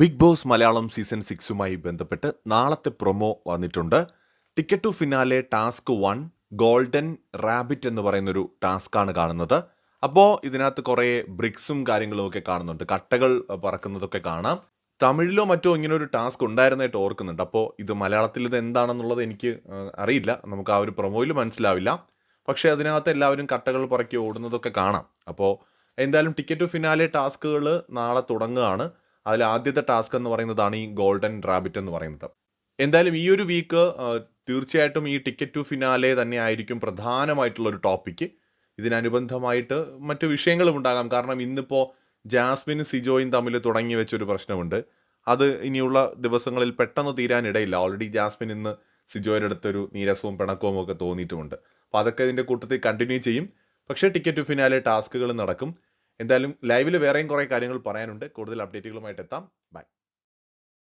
Big boss Malayalam season സിക്സുമായി ബന്ധപ്പെട്ട് നാളത്തെ പ്രൊമോ വന്നിട്ടുണ്ട്. Ticket to finale task one golden rabbit എന്ന് പറയുന്നൊരു ടാസ്ക്കാണ് കാണുന്നത്. അപ്പോൾ ഇതിനകത്ത് കുറേ ബ്രിക്സും കാര്യങ്ങളും ഒക്കെ കാണുന്നുണ്ട്. കട്ടകൾ പറക്കുന്നതൊക്കെ കാണാം. തമിഴിലോ മറ്റോ ഇങ്ങനെ ഒരു ടാസ്ക് ഉണ്ടായിരുന്നതായിട്ട് ഓർക്കുന്നുണ്ട്. അപ്പോൾ ഇത് മലയാളത്തിൽ ഇത് എന്താണെന്നുള്ളത് എനിക്ക് അറിയില്ല. നമുക്ക് ആ ഒരു പ്രൊമോയിൽ മനസ്സിലാവില്ല. പക്ഷേ അതിനകത്ത് എല്ലാവരും കട്ടകൾ പറക്കി ഓടുന്നതൊക്കെ കാണാം. അപ്പോൾ എന്തായാലും ടിക്കറ്റ് ടു ഫിനാലെ ടാസ്കുകൾ നാളെ തുടങ്ങുകയാണ്. അതിൽ ആദ്യത്തെ ടാസ്ക് എന്ന് പറയുന്നതാണ് ഈ ഗോൾഡൻ റാബിറ്റ് എന്ന് പറയുന്നത്. എന്തായാലും ഈ ഒരു വീക്ക് തീർച്ചയായിട്ടും ഈ ടിക്കറ്റ് ടു ഫിനാലെ തന്നെ ആയിരിക്കും പ്രധാനമായിട്ടുള്ള ഒരു ടോപ്പിക്ക് ഇതിനനുബന്ധമായിട്ട് മറ്റു വിഷയങ്ങളും ഉണ്ടാകാം. കാരണം ഇന്നിപ്പോൾ ജാസ്മിനും സിജോയും തമ്മിൽ തുടങ്ങി വെച്ചൊരു പ്രശ്നമുണ്ട്. അത് ഇനിയുള്ള ദിവസങ്ങളിൽ പെട്ടെന്ന് തീരാനിടയില്ല ഓൾറെഡി ജാസ്മിൻ ഇന്ന് സിജോയുടെ അടുത്തൊരു നീരസവും പിണക്കവും ഒക്കെ തോന്നിയിട്ടുമുണ്ട്. അപ്പോൾ അതൊക്കെ ഇതിന്റെ കൂട്ടത്തിൽ കണ്ടിന്യൂ ചെയ്യും. പക്ഷേ ടിക്കറ്റ് ടു ഫിനാലെ ടാസ്കുകൾ നടക്കും. എന്തായാലും ലൈവിൽ വേറെയും കുറേ കാര്യങ്ങൾ പറയാനുണ്ട്. കൂടുതൽ അപ്ഡേറ്റുകളുമായിട്ട് എത്താം. ബൈ